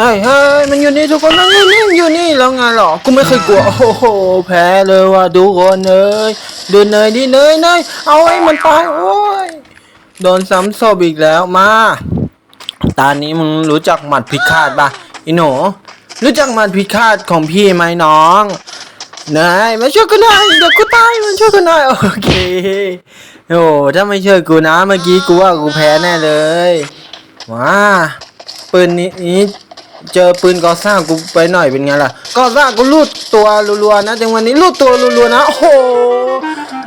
เฮ้ยเฮ้ยมันอยู่นี่ทุกคนมันอยู่นี่มันอยู่นี่แล้วไงหรอกูไม่เคยกลัว โอ้โห แพ้เลยว่ะทุกคนเอ้ยดูเนยดิเนยเนยเอาไอ้มันตายโอ้ยโดนซ้ำศพอีกแล้วมา ตอนนี้มึงรู้จักหมัดพิฆาตปะอีหนูรู้จักหมัดพิฆาตของพี่ไหมน้องนายมาช่วยกูหน่อยเดี๋ยวกูตายมาช่วยกูหน่อยโอเคโอ้ถ้าไม่ช่วยกูนะเมื่อกี้กูว่ากูแพ้แน่เลยว้าปืนนี้นี้ เจอปืนกอซ่ากูไปหน่อยเป็นไงล่ะกอซ่ากูลูดตัวรัวๆนะจังวันนี้ลูดตัวรัวๆนะ โอ้โห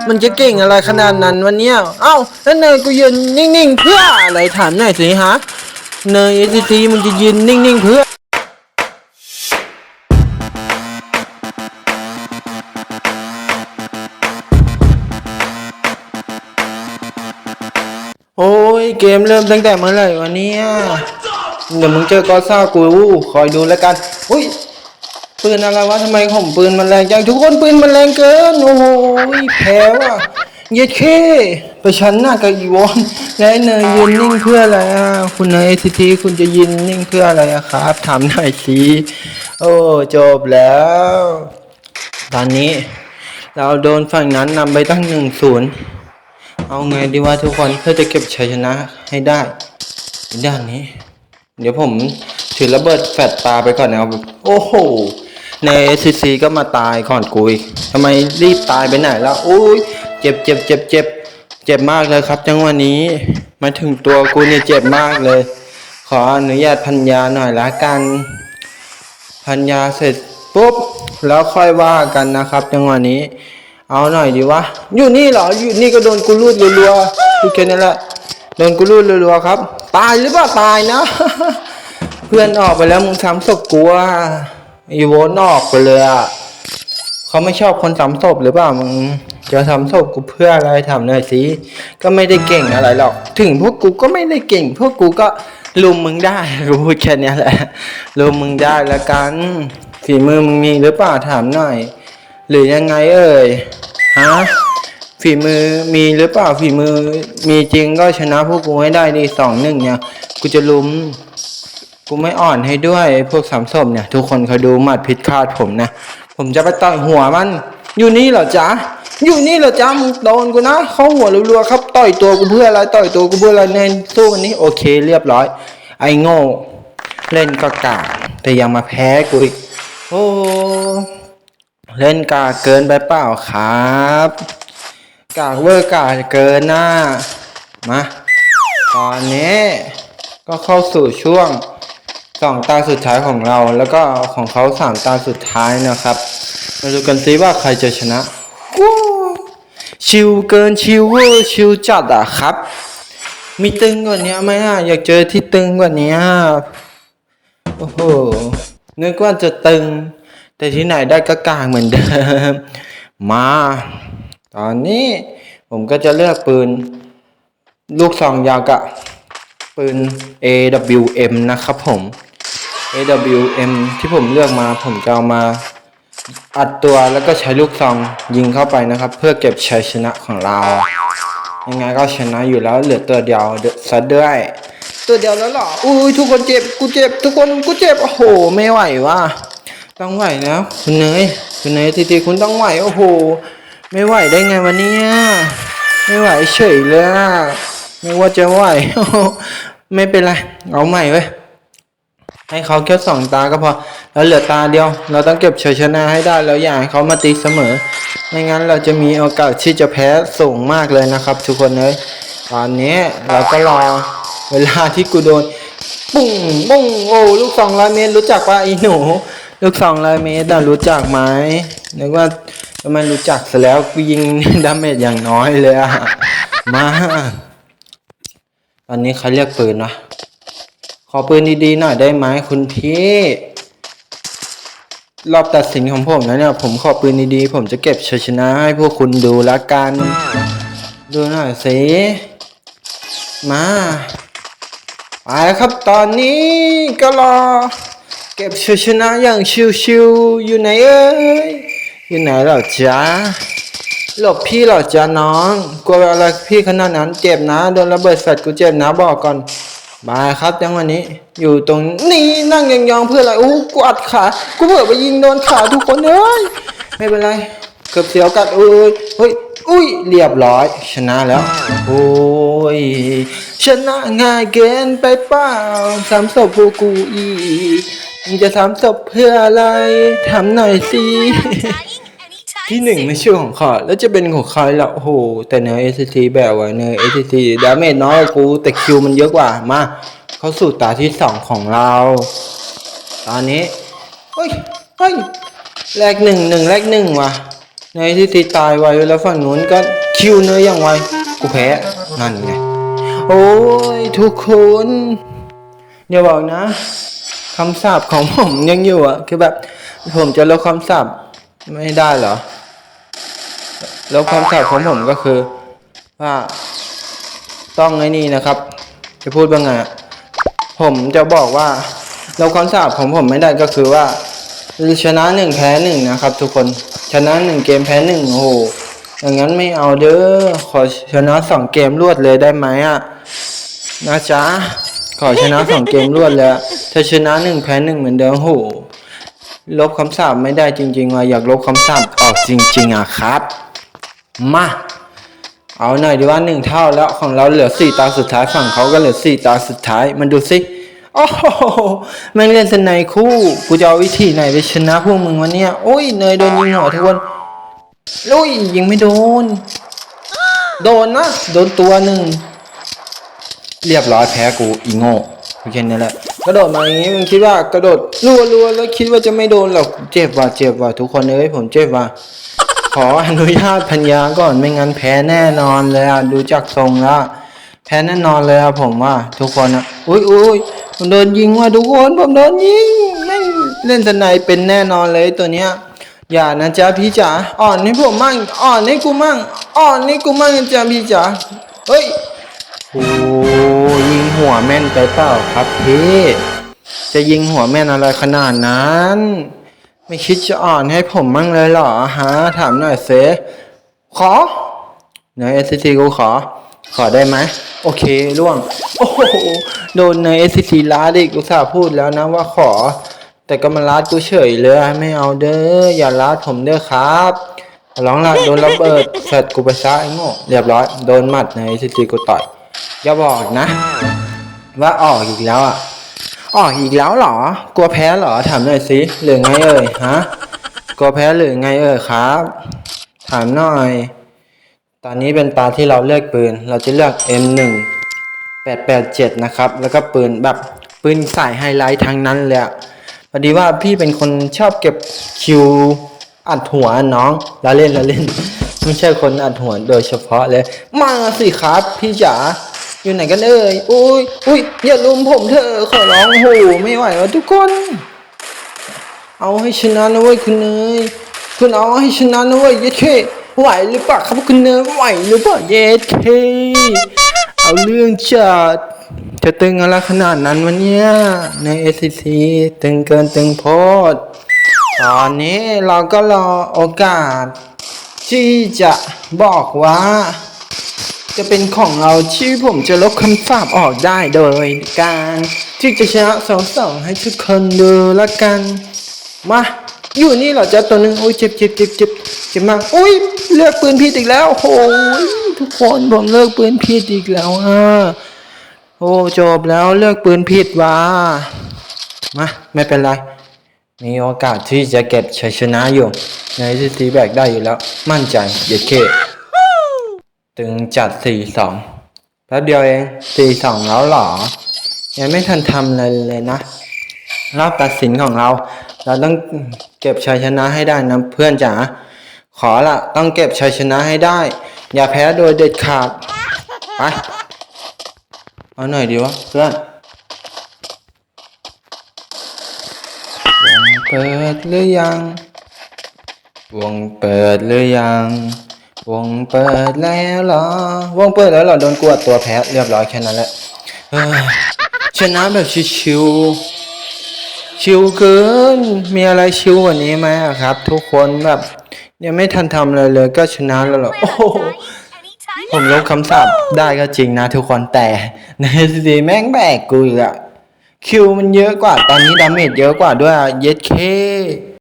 มันจะเก่งอะไรขนาดนั้นวันเนี้ยเอ้าแล้วเนยกูยืนนิ่งๆเพื่ออะไรถามหน่อยสิฮะเนยเอทีทีมึงจะยืนนิ่งๆเพื่อโอ้ยเกมเริ่มตั้งแต่เมื่อไหร่วะเนี่ย เดี๋ยวมึงเจอกอซ่ากูคอยดูแล้วกันอุ้ยปืนอะไรวะทำไมของปืนมันแรงจังทุกคนปืนมันแรงเกินโอ้โหแพ้ว่ะเย็ดเคไปชันหน้ากับอีวอนและไอ้เนยยืนนิ่งเพื่ออะไรอะคุณเนยทีทีคุณจะยืนนิ่งเพื่ออะไรอะครับถามหน่อยสิโอ้จบแล้ว ตอนนี้ เราโดนฝั่งนั้นนำไปตั้งหนึ่งศูนย์เอาไงดีวะทุกคนเพื่อจะเก็บชัยชนะให้ได้ด้านนี้ เดี๋ยวผมถือระเบิดแฟลชตาไปก่อนนะครับโอ้โห ใน SCC ก็มาตายก่อนกูอีกทำไมรีบตายไปไหนแล้วอุ้ยเจ็บเจ็บเจ็บเจ็บเจ็บมากเลยครับ จังหวะนี้มาถึงตัวกูเนี่ยเจ็บมากเลย ขออนุญาตพันยาหน่อยละกัน พันยาเสร็จปุ๊บแล้วค่อยว่ากันนะครับ จังหวะนี้ เอาหน่อยดีวะอยู่นี่เหรออยู่นี่ก็โดนกูรูดรัวๆดูแค่นั้นแหละโดนกูรูดรัวๆครับ ตายหรือเปล่าตายนะ เพื่อนออกไปแล้วมึงซ้ำศพกูอะอีโวนออกไปเลยอะเขาไม่ชอบคนซ้ำศพหรือเปล่ามึงจะซ้ำศพกูเพื่ออะไรทำหน่อยสิก็ไม่ได้เก่งอะไรหรอก ถึงพวกกูก็ไม่ได้เก่ง พวกกูก็ลุมมึงได้กูพูดแค่เนี้ยแหละลุมมึงได้ละกันฝีมือมึงมีหรือเปล่าถามหน่อย หรือยังไงเอ่ยฮะ ฝีมือมีหรือเปล่าฝีมือ มีจริงก็ชนะพวกกูให้ได้ดีสองหนึ่งเนี่ย กูจะลุ้มกูไม่อ่อนให้ด้วยพวกสามศพเนี่ย ทุกคนเขาดูหมัดพิษคาดผมนะ ผมจะไปต่อยหัวมัน อยู่นี่เหรอจ๊ะอยู่นี่เหรอจ๊ะมึงโดนกูนะเขาหัวรัวๆครับต่อยตัวกูเพื่ออะไรต่อยตัวกูเพื่ออะไรเน้นสู้กันนี้โอเคเรียบร้อย ไอ้โง่เล่นก็กากแต่ยังมาแพ้กูอีกโอ้เล่นกากเกินไปเปล่าครับ กากเวอร์กากเกินหน้ามาตอนนี้ก็เข้าสู่ช่วงสองตาสุดท้ายของเรา แล้วก็ของเขาสามตาสุดท้ายนะครับ มาดูกันซิว่าใครจะชนะชิวเกินชิวเวอร์ชิวจัดอะครับ มีตึงกว่านี้ไหมอะอยากเจอที่ตึงกว่านี้โอ้โหนึกว่าจะตึง แต่ที่ไหนได้ก็กลางเหมือนเดิม มา ตอนนี้ผมก็จะเลือกปืน ลูกซองยาวกับปืน AWM นะครับผม AWM ที่ผมเลือกมาผมจะเอามาอัดตัวแล้วก็ใช้ลูกซองยิงเข้าไปนะครับ เพื่อเก็บชัยชนะของเรา ยังไงก็ชนะอยู่แล้วเหลือตัวเดียวเดซะด้วย ตัวเดียวแล้วเหรออุ้ยทุกคนเจ็บกูเจ็บ ทุกคนกูเจ็บโอ้โห ไม่ไหวว่ะต้องไหวนะคุณเนยคุณเนยทีทีคุณต้องไหวโอ้โห ไม่ไหวได้ไงวันนี้ไม่ไหวเฉยเลยไม่ว่าจะไหวไม่เป็นไรเอาใหม่เว้ยให้เขาแค่สองตาก็พอ แล้วเหลือตาเดียว เราต้องเก็บชัยชนะให้ได้แล้วอย่าให้เขามาตีเสมอ ไม่งั้นเราจะมีโอกาสที่จะแพ้สูงมากเลยนะครับ ทุกคนเลยตอนนี้เราก็รอเวลาที่กูโดนปุ้งปุ้งโอ้ลูกสองร้อยเมตรรู้จักป่ะไอ้หนู ลูกสองร้อยเมตรน่ะรู้จักไหมนึกว่า ทำไมรู้จักซะแล้วกูยิงดาเมจอย่างน้อยเลยอะมาตอนนี้เขาเรียกปืนวะขอปืนดีๆหน่อยได้ไหมคุณพี่รอบตัดสินของผมนะเนี่ยผมขอปืนดีๆผมจะเก็บชัยชนะให้พวกคุณดูละกัน ดูหน่อยสิมาไปครับตอนนี้ก็รอ เก็บชัยชนะอย่างชิวๆอยู่ไหนเอ้ย อยู่ไหนเหรอจ๊ะหลบพี่เหรอจ๊ะน้อง กลัวอะไรพี่ขนาดนั้นเจ็บนะโดนระเบิดแฟลชกูเจ็บนะบอกก่อนบายครับจังวะนี้ อยู่ตรงนี้นั่งยองๆเพื่ออะไรโอ้กูอัดขากูเผื่อไปยิงโดนขาทุกคนเอ้ยไม่เป็นไรเกือบเสียวกัดเอ้ยเฮ้ยอุ้ยเรียบร้อย ชนะแล้วโอ้ย ชนะง่ายเกินไปเปล่าสามศพพวกกูอีกมึงจะทำศพเพื่ออะไรทำหน่อยสิ ที่หนึ่งไม่ใช่ของข้าแล้วจะเป็นของใครล่ะโอ้โห แต่เนื้อ SCT แบบว่าเนื้อ SCT ดาเมจน้อยกว่ากู แต่คิวมันเยอะกว่า มา เข้าสู่ตาที่สองของเรา ตอนนี้ เฮ้ย เฮ้ย แรกหนึ่งหนึ่งแรกหนึ่งว่ะเนื้อ SCT ตายไวแล้วฝั่งนู้นก็คิวเนื้ออย่างไว กูแพ้ นั่นไง โอ้ยทุกคนอย่าบอกนะคำสาปของผมยังอยู่อะ คือแบบ ผมจะลบคำสาปไม่ได้เหรอล้วคำสาปของผมก็คือ ว่าต้องไอ้นี่นะครับ จะพูดว่าไงผมจะบอกว่าเราคำสาปของผมไม่ได้ก็คือว่าชนะหนึ่งแพ้หนึ่งนะครับ ทุกคนชนะหนึ่งเกมแพ้หนึ่งโอ้โหอย่างนั้นไม่เอาเด้อขอชนะสองเกมรวดเลยได้ไหมอะ นะจ๊ะ ขอชนะสองเกมรวดเลยอะถ้าชนะหนึ่งแพ้หนึ่งเหมือนเดิมโห ลบคำสาปไม่ได้จริงๆว่ะอยากลบคำสาปออกจริง ๆอะครับ มา เอาหน่อยดีว่าหนึ่งเท่าแล้วของเราเหลือสี่ตาสุดท้ายฝั่งเขาก็เหลือสี่ตาสุดท้าย มันดูสิโอ้โหแม่งเล่นสนายคู่ กูจะเอาวิธีไหนไปชนะพวกมึงวะเนี่ย โอ้ยเนยโดนยิงหัวทุกคนโอ้ยยิงไม่โดน โดนนะ โดนตัวหนึ่ง เรียบร้อยแพ้กูอีโง่กูแค่นี้แหละกระโดดมาอย่างงี้มึงคิดว่ากระโดดรัวๆแล้วคิดว่าจะไม่โดนหรอกเจ็บว่ะเจ็บว่ะทุกคนเอ้ยผมเจ็บว่ะขออนุญาตพัญญาก่อนไม่งั้นแพ้แน่นอนเลยอะดูจากทรงแล้วแพ้แน่นอนเลยอะผมว่าทุกคนอะอุ้ยอุ้ยผมโดนยิงว่ะทุกคนผมโดนยิงไม่งเล่นสไนด์เป็นแน่นอนเลยตัวเนี้ยอย่านะจ๊ะพี่จ๋าอ่อนให้ผมมั่งอ่อนให้กูมั่งอ่อนให้กูมั่งนะจ๊ะพี่จ๋าเฮ้ยโอ้ หัวแม่นไปเปล่าครับพี่จะยิงหัวแม่นอะไรขนาดนั้น ไม่คิดจะอ่อนให้ผมมั่งเลยเหรอฮะถามหน่อยเซขอเนย SCT กูขอ ขอได้ไหมโอเคร่วง โอ้โหโดนเนย SCT ล้าดอีกอุตส่าพูดแล้วนะว่าขอ แต่ก็มาลาดกูเฉยเลยไม่เอาเด้ออย่าลาดผมเด้อครับขอร้องละโดนระเบิดเสร็จกูไปซะไอ้โง่เรียบร้อยโดนหมัดใน SCT กูต่อยอย่าบอกนะ ว่าออกอีกแล้วอะ ออกอีกแล้วเหรอ กลัวแพ้เหรอ ถามหน่อยสิหรือไงเอ่ยฮะ กลัวแพ้หรือไงเอ่ยครับ ถามหน่อย ตอนนี้เป็นตาที่เราเลือกปืน เราจะเลือก M1 887 นะครับ แล้วก็ปืนแบบปืนสายไฮไลท์ทั้งนั้นเลยพอดีว่าพี่เป็นคนชอบเก็บคิวอัดหัวน้องละเล่นละเล่น ไม่ใช่คนอัดหัวโดยเฉพาะเลย มาสิครับพี่จ๋า อยู่ไหนกันเอ่ยอุ้ยอุ้ยอย่าลุมผมเถอขอร้องโหไม่ไหวแล้วทุกคน เอาให้ชนะนะเว้ยคุณเนยคุณเอาให้ชนะนะเว้ยเยดเคไหวหรือเปล่าครับคุณเนยไหวหรือเปล่าเยดเคเอาเรื่องจัดจะตึงอะไรขนาดนั้นวะเนี่ยใน SCC ตึงเกินตึงโพดตอนนี้เราก็รอโอกาส ที่จะบอกว่า จะเป็นของเราที่ผมจะลบคำสาปออกได้โดยการ ที่จะชนะสองสองให้ทุกคนดูละกัน มา อยู่นี่เหรอจะตัวหนึ่งโอ้ยเจ็บเจ็บเจ็บเจ็บเจ็บมากอุ้ยเลือกปืนผิดอีกแล้วโอ้ยทุกคนผมเลือกปืนผิดอีกแล้วอะโอ้จบแล้วเลือกปืนผิดว่ะมาไม่เป็นไรมีโอกาสที่จะเก็บชัยชนะอยู่ ในที่ตีแบกได้อยู่แล้ว มั่นใจเด็ดเค ตึงจัดสี่สองแป๊บเดียวเองสี่สองแล้วหรอ ยังไม่ทันทำอะไรเลยนะ รอบตัดสินของเรา เราต้องเก็บชัยชนะให้ได้นะเพื่อนจ๋า ขอละต้องเก็บชัยชนะให้ได้ อย่าแพ้โดยเด็ดขาด ไป เอาหน่อยดีวะเพื่อนวงเปิดหรือยัง วงเปิดหรือยัง วงเปิดแล้วเหรอ วงเปิดแล้วเหรอโดนกวดตัวแพ้เรียบร้อยแค่นั้นแหละเอ้ยชนะแบบชิวๆชิวเกินมีอะไรชิวกว่านี้ไหมครับ ทุกคนแบบยังไม่ทันทำอะไรเลยก็ชนะแล้วเหรอโอ้ผมลบคำสาปได้ก็จริงนะทุกคนแต่ในซีแม่งแบกกูอีกอะคิวมันเยอะกว่าตอนนี้ดาเมจเยอะกว่าด้วยอะเย็ดเค